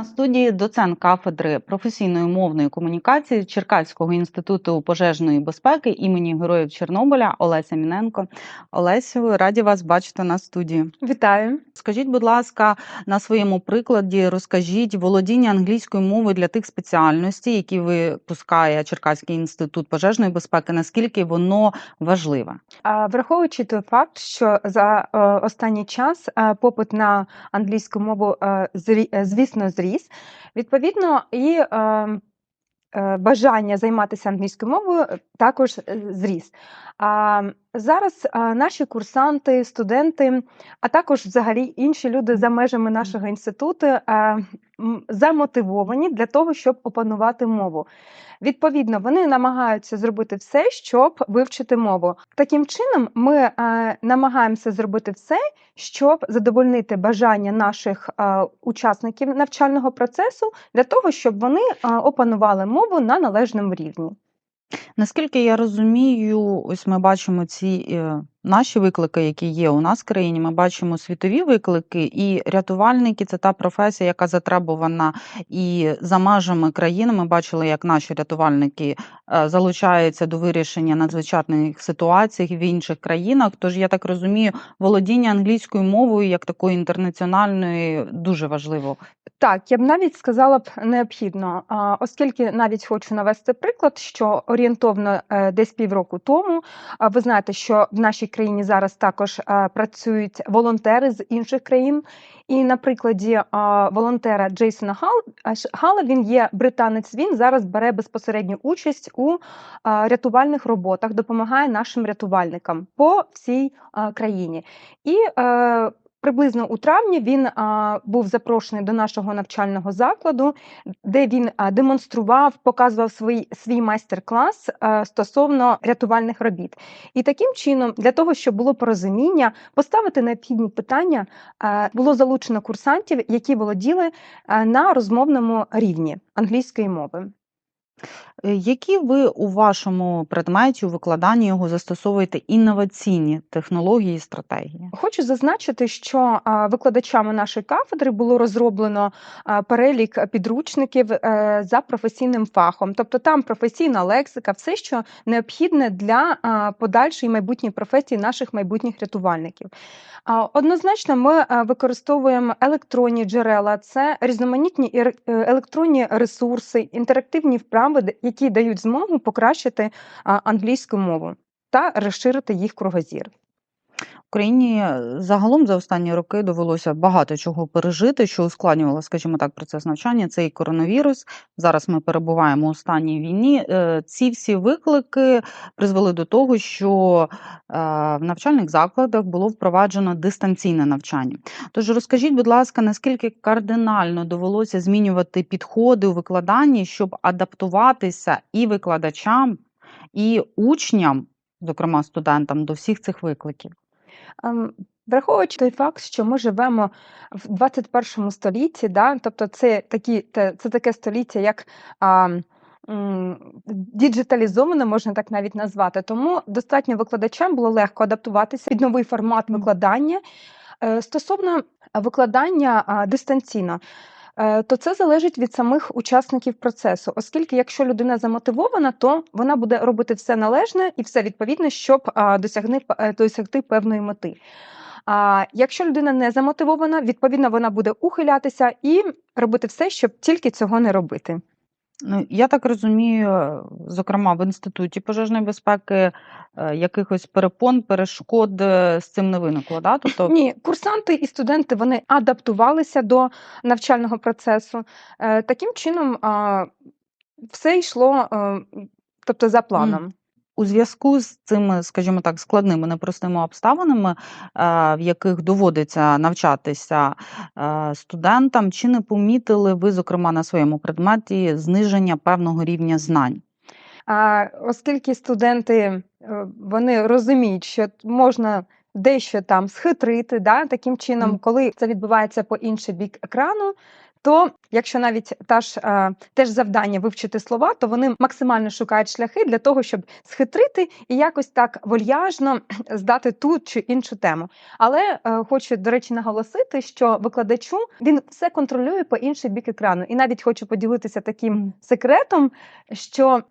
на студії доцент кафедри професійної мовної комунікації Черкаського інституту пожежної безпеки імені Героїв Чорнобиля Олеся Міненко. Олесю, раді вас бачити на студії. Вітаю. Скажіть, будь ласка, на своєму прикладі розкажіть володіння англійською мовою для тих спеціальностей, які випускає Черкаський інститут пожежної безпеки, наскільки воно важливе? А, Враховуючи той факт, що за е, останній час е, попит на англійську мову, е, зрі- звісно, зріс. Відповідно, і е, е, бажання займатися англійською мовою також е, зріс. А зараз наші курсанти, студенти, а також взагалі інші люди за межами нашого інституту замотивовані для того, щоб опанувати мову. Відповідно, вони намагаються зробити все, щоб вивчити мову. Таким чином, ми намагаємося зробити все, щоб задовольнити бажання наших учасників навчального процесу для того, щоб вони опанували мову на належному рівні. Наскільки я розумію, ось ми бачимо ці е, наші виклики, які є у нас в країні. Ми бачимо світові виклики, і рятувальники це та професія, яка затребувана і за межами країни. Ми бачили, як наші рятувальники е, залучаються до вирішення надзвичайних ситуацій в інших країнах. Тож я так розумію, володіння англійською мовою як такою інтернаціональною дуже важливо. Так, я б навіть сказала б необхідно, оскільки навіть хочу навести приклад, що орієнтовно е, десь півроку тому ви знаєте, що в нашій країні зараз також е, працюють волонтери з інших країн. І на прикладі а, волонтера Джейсона Гал, Гала, він є британець. Він зараз бере безпосередню участь у рятувальних роботах, допомагає нашим рятувальникам по всій країні. І е, Приблизно у травні він а, був запрошений до нашого навчального закладу, де він а, демонстрував, показував свій, свій майстер-клас а, стосовно рятувальних робіт. І таким чином, для того, щоб було порозуміння, поставити необхідні питання, а, було залучено курсантів, які володіли а, на розмовному рівні англійської мови. Е, Які ви у вашому предметі, у викладанні його застосовуєте інноваційні технології і стратегії? Хочу зазначити, що викладачами нашої кафедри було розроблено перелік підручників е, за професійним фахом, тобто там професійна лексика, все, що необхідне для подальшої майбутньої професії наших майбутніх рятувальників. Однозначно, ми а, використовуємо електронні джерела, це різноманітні е, електронні ресурси, інтерактивні вправи, д- які дають змогу покращити англійську мову та розширити їх кругозір. Україні е, загалом за останні роки довелося багато чого пережити, що ускладнювало, скажімо так, процес навчання. Це і коронавірус. Зараз ми перебуваємо у стані війни. Е, Ці всі виклики призвели до того, що е, в навчальних закладах було впроваджено дистанційне навчання. Тож розкажіть, будь ласка, наскільки кардинально довелося змінювати підходи у викладанні, щоб адаптуватися і викладачам, і учням, зокрема студентам, до всіх цих викликів? Ем, Враховуючи той факт, що ми живемо в 21 столітті, да, тобто це, такі, те- це таке століття, як а, м, діджиталізоване, можна так навіть назвати. Тому достатньо викладачам було легко адаптуватися під новий формат викладання. Е, Стосовно викладання а, дистанційно. Е, То це залежить від самих учасників процесу, оскільки якщо людина замотивована, то вона буде робити все належне і все відповідне, щоб досягни, е, досягти певної мети. А якщо людина не замотивована, відповідно вона буде ухилятися і робити все, щоб тільки цього не робити. Ну, я так розумію, зокрема в інституті пожежної безпеки е, якихось перепон, перешкод е, з цим не виникло, да? Тобто, Ні, курсанти і студенти вони адаптувалися до навчального процесу. Е, Таким чином все йшло, тобто за планом. У зв'язку з цими, скажімо так, складними непростими обставинами, е, в яких доводиться навчатися е, студентам, чи не помітили ви, зокрема, на своєму предметі зниження певного рівня знань? А оскільки студенти е, вони розуміють, що можна дещо там схитрити, да, таким чином, коли це відбувається по інший бік екрану, то якщо навіть та ж е, теж завдання вивчити слова, то вони максимально шукають шляхи для того, щоб схитрити і якось так вольяжно здати ту чи іншу тему. Але е, хочу, до речі, наголосити, що викладачу він все контролює по інший бік екрану. І навіть хочу поділитися таким секретом, що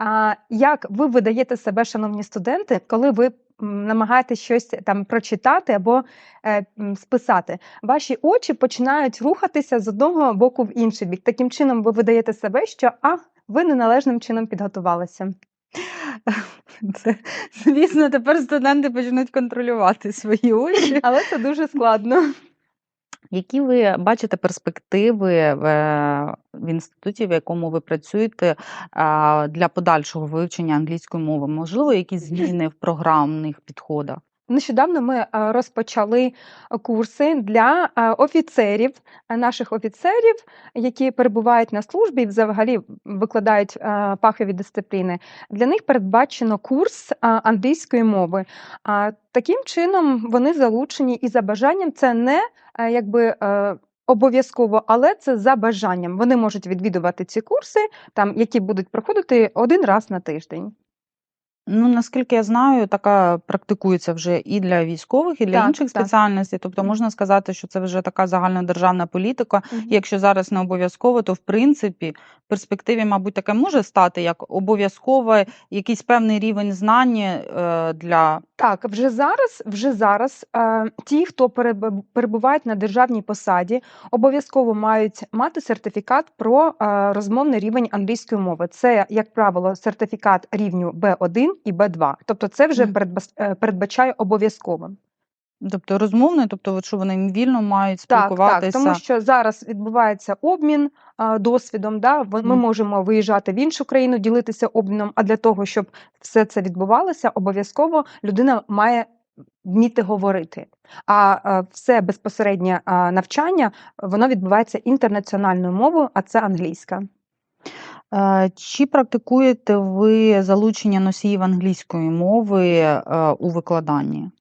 як ви видаєте себе, шановні студенти, коли ви намагаєтесь щось там прочитати або е, списати. Ваші очі починають рухатися з одного боку в інший бік. Таким чином, ви видаєте себе, що а ви неналежним чином підготувалися. Це, звісно, тепер студенти почнуть контролювати свої очі. Але це дуже складно. Які ви бачите перспективи в, е, в інституті, в якому ви працюєте, для подальшого вивчення англійської мови? Можливо, якісь зміни в програмних підходах? Нещодавно ми е, розпочали курси для е, офіцерів, е, наших офіцерів, які перебувають на службі і взагалі викладають фахові дисципліни. Для них передбачено курс англійської мови. Таким чином вони залучені і за бажанням це не якби. Обов'язково, але це за бажанням. Вони можуть відвідувати ці курси, там які будуть проходити один раз на тиждень. Ну, наскільки я знаю, така практикується вже і для військових, і для Так, інших так. спеціальностей. Тобто можна сказати, що це вже така загальнодержавна політика. Мгм. Якщо зараз не обов'язково, то в принципі в перспективі, мабуть, таке може стати як обов'язкове якийсь певний рівень знань е, для Так, вже зараз, вже зараз е, ті, хто переб- перебувають на державній посаді, обов'язково мають мати сертифікат про е, розмовний рівень англійської мови. Це, як правило, сертифікат рівню B1 і B2. Тобто, це вже е, передбачає обов'язковим. Тобто розмовний, тобто, от що вони вільно мають спілкуватися. так, тому що зараз відбувається обмін а, досвідом. Да? Ми Мгм. можемо виїжджати в іншу країну, ділитися обміном. А для того, щоб все це відбувалося, обов'язково людина має вміти говорити. А е, все безпосереднє а, навчання воно відбувається інтернаціональною мовою, а це англійська. Е, Чи практикуєте ви залучення носіїв англійської мови е, у викладанні?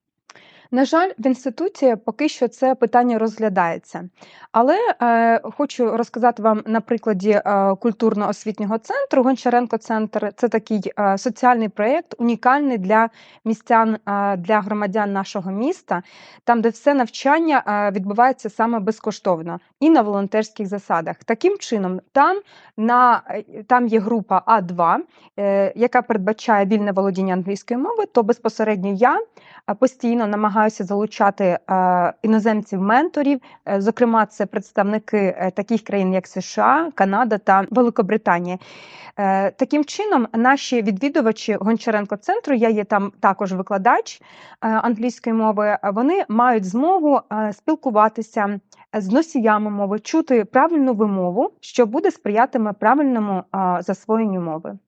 На жаль, в інституті поки що це питання розглядається. Але е, хочу розказати вам на прикладі е, культурно-освітнього центру. Гончаренко центр це такий е, соціальний проєкт, унікальний для містян, е, для громадян нашого міста, там, де все навчання відбувається саме безкоштовно і на волонтерських засадах. Таким чином, там, на, там є група А2, е, яка передбачає вільне володіння англійської мови, то безпосередньо я постійно намагаюся залучати е, іноземців-менторів. Е, Зокрема, це представники е, таких країн, як США, Канада та Великобританія. Таким чином, наші відвідувачі Гончаренко центру, я є там також викладач англійської мови. Вони мають змогу спілкуватися з носіями мови, чути правильну вимову, що буде сприятиме правильному засвоєнню мови.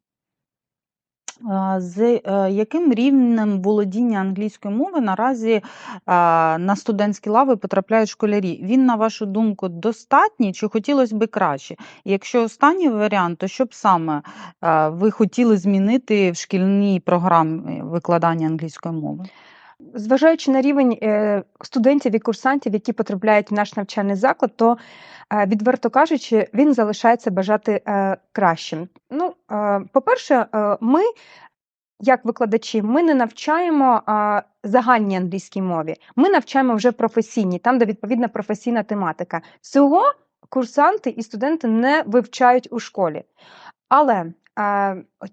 З е, яким рівнем володіння англійської мови наразі на студентські лави потрапляють школярі? Він, на вашу думку, достатній чи хотілося би краще? Якщо останній варіант, то що б саме ви хотіли змінити в шкільній програмі викладання англійської мови? Зважаючи на рівень е, студентів і курсантів, які потрапляють в наш навчальний заклад, то е, відверто кажучи, він залишається бажати е, кращим. Ну, по-перше, ми, як викладачі, ми не навчаємо загальній англійській мові. Ми навчаємо вже професійні, там, де відповідна професійна тематика. Цього курсанти і студенти не вивчають у школі. Але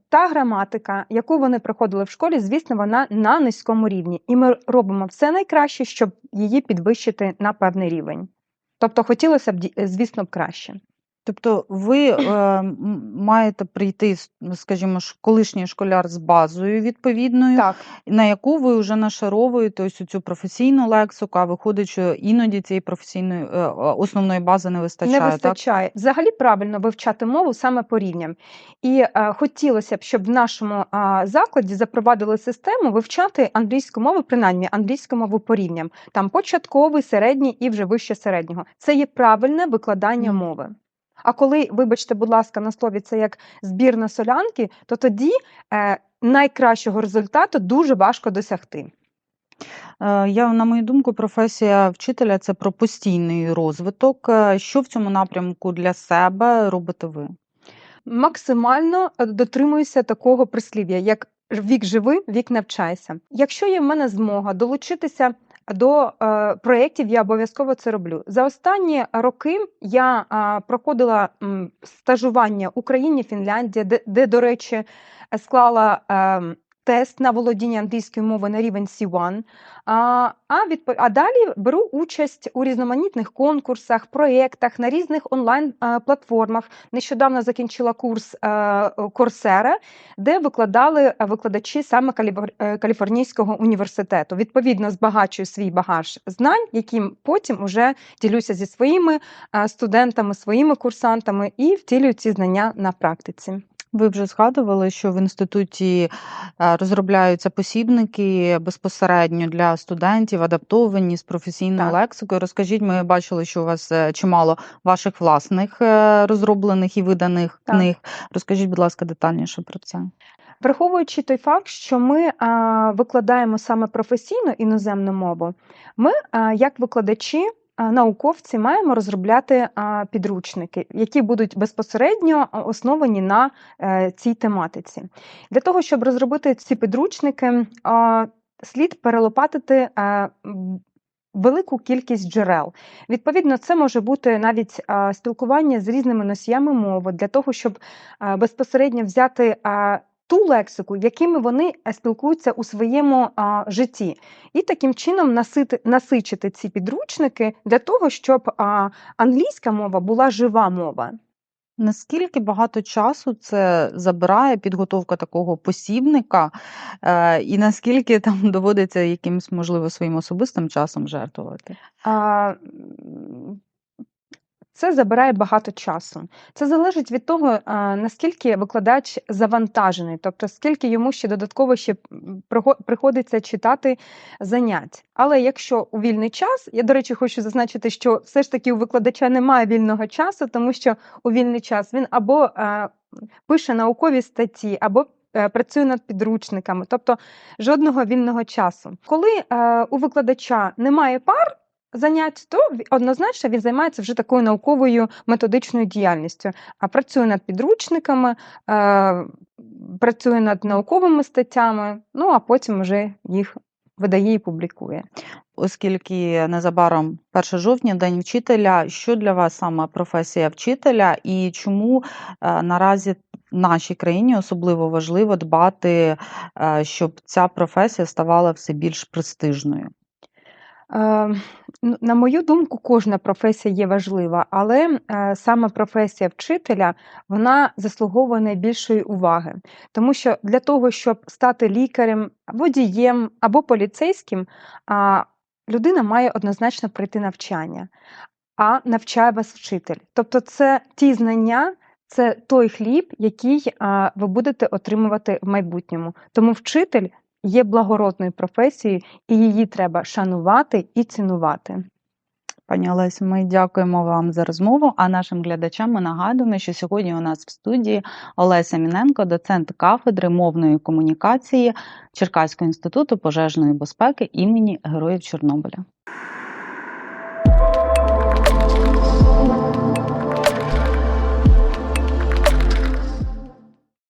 та граматика, яку вони проходили в школі, звісно, вона на низькому рівні. І ми робимо все найкраще, щоб її підвищити на певний рівень. Тобто хотілося б, звісно, б краще. Тобто ви е, маєте прийти, скажімо, колишній школяр з базою відповідною, Так, на яку ви вже нашаровуєте ось цю професійну лексику, а виходить, що іноді цієї професійної е, е, основної бази не вистачає. не так? вистачає. Взагалі правильно вивчати мову саме по рівням. І е, хотілося б, щоб в нашому а, закладі запровадили систему вивчати англійську мову, принаймні англійську мову по рівням. Там початковий, середній і вже вище середнього. Це є правильне викладання Мгм. мови. А коли, вибачте, будь ласка, на слові це як збір на солянки, то тоді е, найкращого результату дуже важко досягти. Е, Я, на мою думку, професія вчителя це про постійний розвиток. Е, Що в цьому напрямку для себе робите ви? Максимально е, дотримуюся такого прислів'я, як вік живи, вік навчайся. Якщо є в мене змога долучитися до е, проєктів, я обов'язково це роблю. За останні роки я е, проходила стажування Україні, Фінляндія, де, де до речі, склала е, тест на володіння англійської мови на рівень C1. А, а, відпо... а далі беру участь у різноманітних конкурсах, проєктах на різних онлайн-платформах. Нещодавно закінчила курс е, Coursera, де викладали е, викладачі саме е, Каліфорнійського університету. Відповідно, збагачую свій багаж знань, яким потім уже ділюся зі своїми е, студентами, своїми курсантами і втілюю ці знання на практиці. Ви вже згадували, що в інституті е, розробляються посібники безпосередньо для студентів, адаптовані з професійною Так. лексикою. Розкажіть, ми бачили, що у вас е, чимало ваших власних е, розроблених і виданих Так. книг. Розкажіть, будь ласка, детальніше про це. Враховуючи той факт, що ми а, викладаємо саме професійну іноземну мову, ми, а, як викладачі, науковці, маємо розробляти підручники, які будуть безпосередньо основані на е, цій тематиці. Для того, щоб розробити ці підручники, слід перелопатити. е, Велику кількість джерел. Відповідно, це може бути навіть спілкування з різними носіями мови для того, щоб безпосередньо взяти ту лексику, якими вони е, спілкуються у своєму а, житті, і таким чином насити, насичити ці підручники для того, щоб а, англійська мова була жива мова. Наскільки багато часу це забирає підготовка такого посібника, е, і наскільки там доводиться якимось, можливо, своїм особистим часом жертвувати? А, Це забирає багато часу. Це залежить від того, наскільки викладач завантажений, тобто скільки йому ще додатково ще приходиться читати занять. Але якщо у вільний час, я, до речі, хочу зазначити, що все ж таки у викладача немає вільного часу, тому що у вільний час він або пише наукові статті, або е, працює над підручниками, тобто жодного вільного часу. Коли е, у викладача немає пар, занять, то однозначно він займається вже такою науковою методичною діяльністю, а працює над підручниками, е, працює над науковими статтями, ну а потім вже їх видає і публікує. Оскільки незабаром 1 жовтня, День вчителя, що для вас саме професія вчителя, і чому е, наразі нашій країні особливо важливо дбати, е, щоб ця професія ставала все більш престижною? Е, ну, На мою думку, кожна професія є важлива, але е, саме професія вчителя вона заслуговує найбільшої уваги. Тому що для того, щоб стати лікарем, водієм або поліцейським, людина має однозначно пройти навчання, а навчає вас вчитель. Тобто, це ті знання. Це той хліб, який ви будете отримувати в майбутньому. Тому вчитель є благородною професією, і її треба шанувати і цінувати. Пані Олесь, ми дякуємо вам за розмову. А нашим глядачам ми нагадуємо, що сьогодні у нас в студії Олеся Міненко, доцент кафедри мовної комунікації Черкаського інституту пожежної безпеки імені Героїв Чорнобиля.